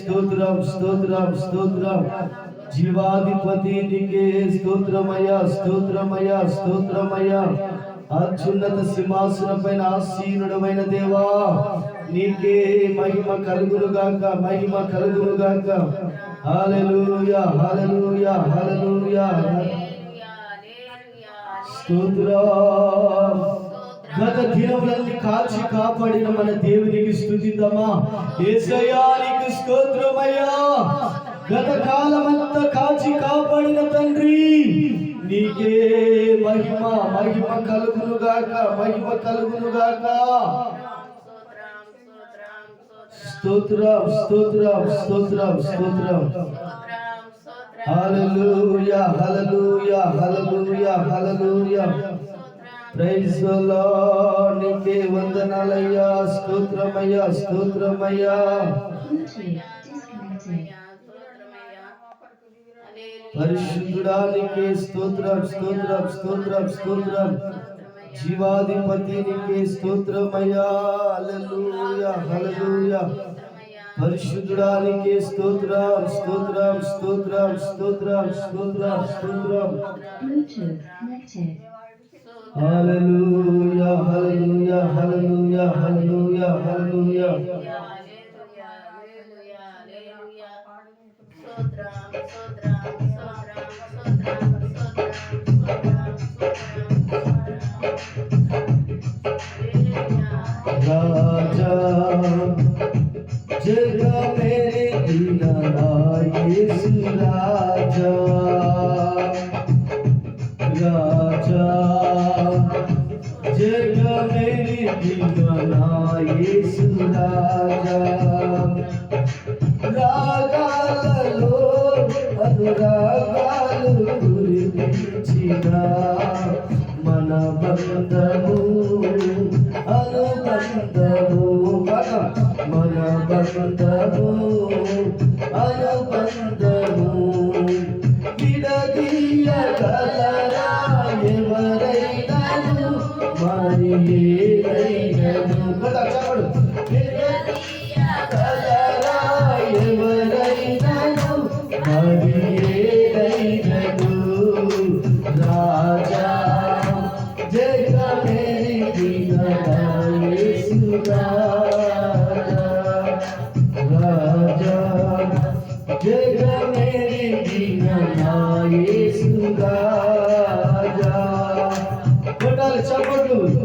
స్తోత్రం స్తోత్రం స్తోత్రం. జీవాధిపతి నీకే స్తోత్రమయ్యా స్తోత్రమయ్యా స్తోత్రమయ్యా. అత్యున్నత సింహాసన పైన ఆసీనుడమైన దేవా నీకే మహిమ కలుగును గాక మహిమ కలుగును గాక. హల్లెలూయా హల్లెలూయా హల్లెలూయా. స్తోత్రం. గత దినములన్నీ కాచి కాపాడిన మన దేవునికి స్థుతిద్దామా? ఏసయ్యా నీకు స్తోత్రమయ్యా. గత కాలమంతా కాచి కాపాడిన తండ్రి నీకే మహిమ మహిమ కలుగును గాక మహిమ కలుగును గాక. స్తోత్రం స్తోత్రం. స్తోత్రం స్తోత్రం. హల్లెలూయా హల్లెలూయా హల్లెలూయా హల్లెలూయా. నీకే వందనాలయ్యా స్తోత్రమయ్యా స్తోత్రమయ్యా. పరిశుద్ధుడా నీకే స్తోత్రం స్తోత్రం స్తోత్రం స్తోత్రం. జీవాధిపతి నీకే స్తోత్రమయ్యా. హల్లెలూయా హల్లెలూయా పరిశుద్ధుడా నీకే స్తోత్రం స్తోత్రం స్తోత్రం స్తోత్రం స్తోత్రం స్తోత్రం. హల్లెలూయా హల్లెలూయా హల్లెలూయా హల్లెలూయా హల్లెలూయా రాజా మన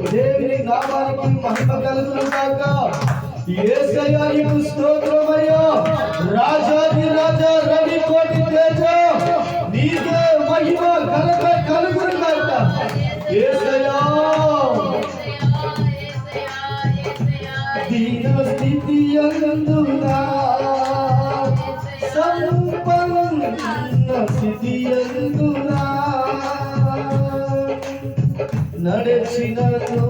దేవుని నామానికి మహిమ కలుగును కాక యేసయ్యా నీకు స్తోత్రమయ్యా. రాజాది రాజా రవి కోటి తేజ. నీకే మహిమ కలగ కలుగును కాక యేసయ్యా దీన స్థితి అందునా సంపన్న స్థితి అందునా నడచినను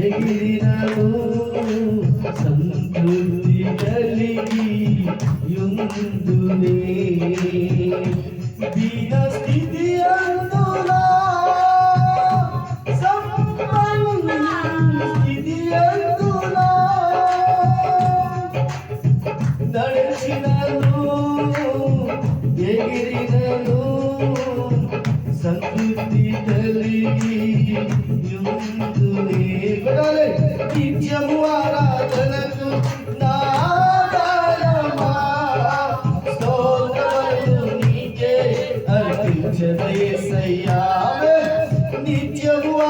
ఎగిరినను సంతృప్తి కలిగి యుందునే దీన స్థితి అందునా? సంపన్న స్థితి అందునా? నడిచినను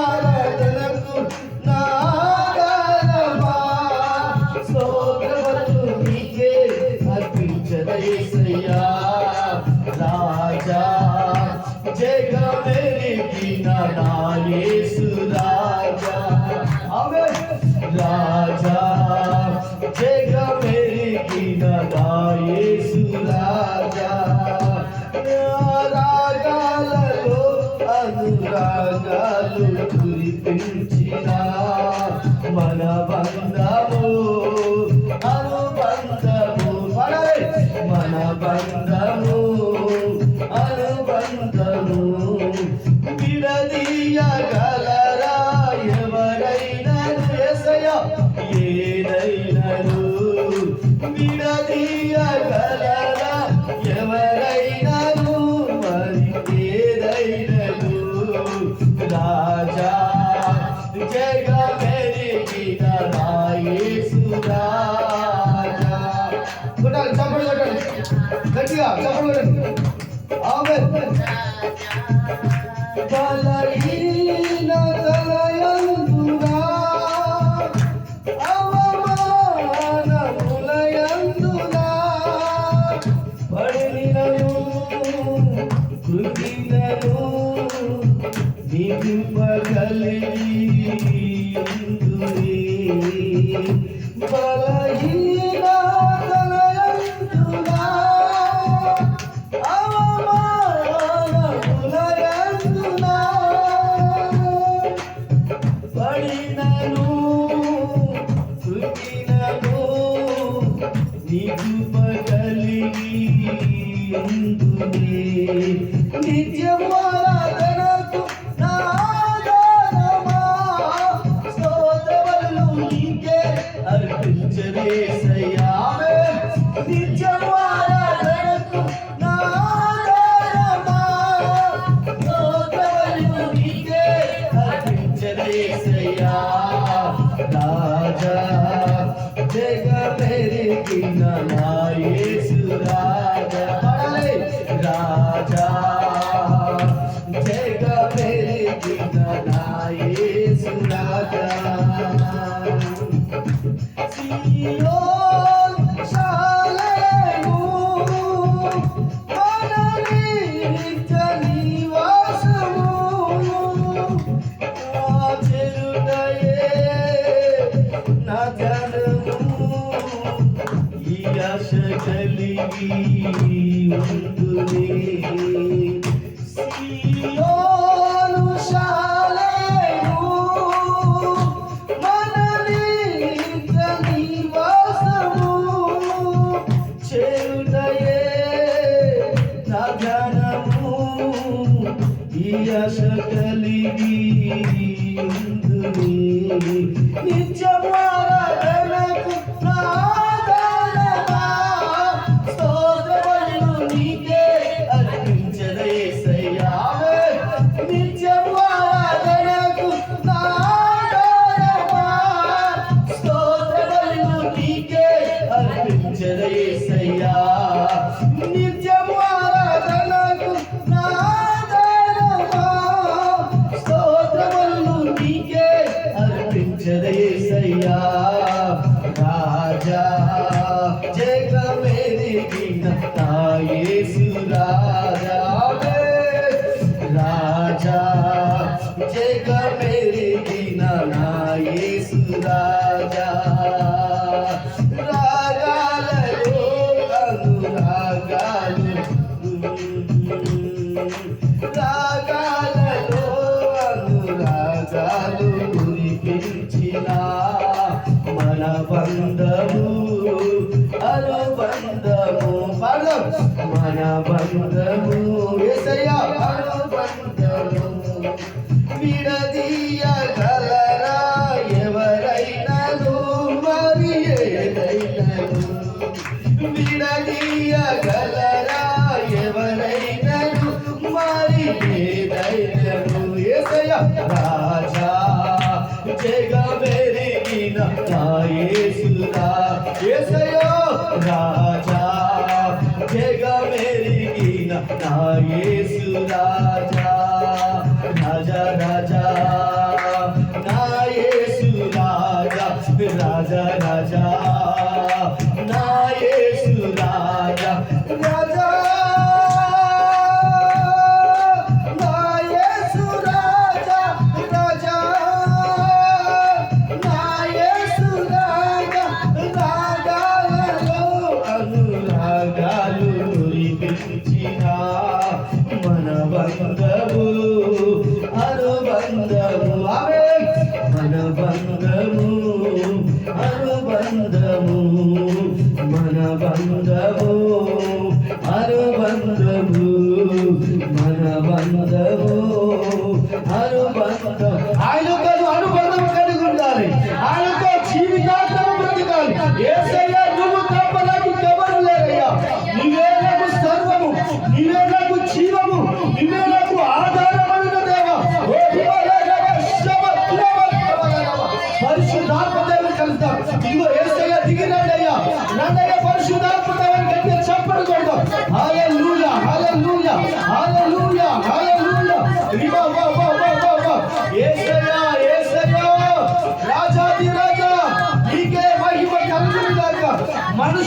నిత్యము కురిపించిన మన బంధము అనుబంధము మన బంధము అనుబంధము విడదీయగలరా ఎవరైనా ఏదైనను అర్పించవేసయ్యా నిత్యము তুমি మన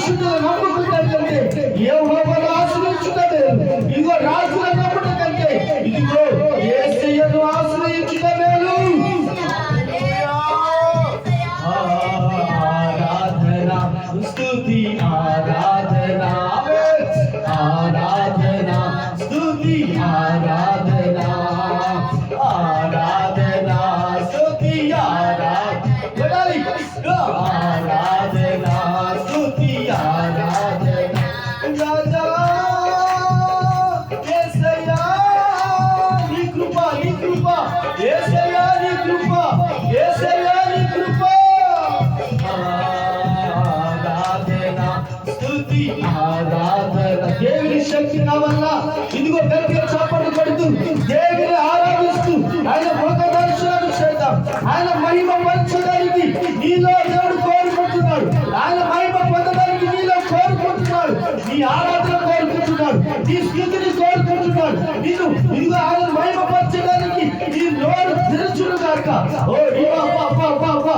మనుషులు నమ్ముకున్న కంటే యెహోవాను ఆశ్రయించుటనే ఇదిగో రాజుల నమ్ముట కంటే ఇదిగో యేసయ్యను ఆశ్రయించుట మేలు ఆరాధన స్తుతి ఆరాధన ఆరాధన స్తుతి ఆరాధన. స్తుతి ఆరాధన దేవుని శక్తి నా వల్ల. ఇదిగో గట్టిగా చప్పట్లు కొడుతూ దేవుని ఆరాధిస్తూ ఆయన ముఖ దర్శనం చేద్దాం. ఆయన మహిమ పరచడానికి నీలో దేవుడు కోరుకుంటున్నాడు. ఆయన మహిమ పొందడానికి నీలో కోరుకుంటున్నాడు. నీ ఆరాధన కోరుకుంటున్నాడు. నీ స్థితిని కోరుకుంటున్నాడు. నీకు ఇదిగో ఆయన మహిమ పరచడానికి నీ నోరు తెరచును గాక. ఓ రివా పా పా పా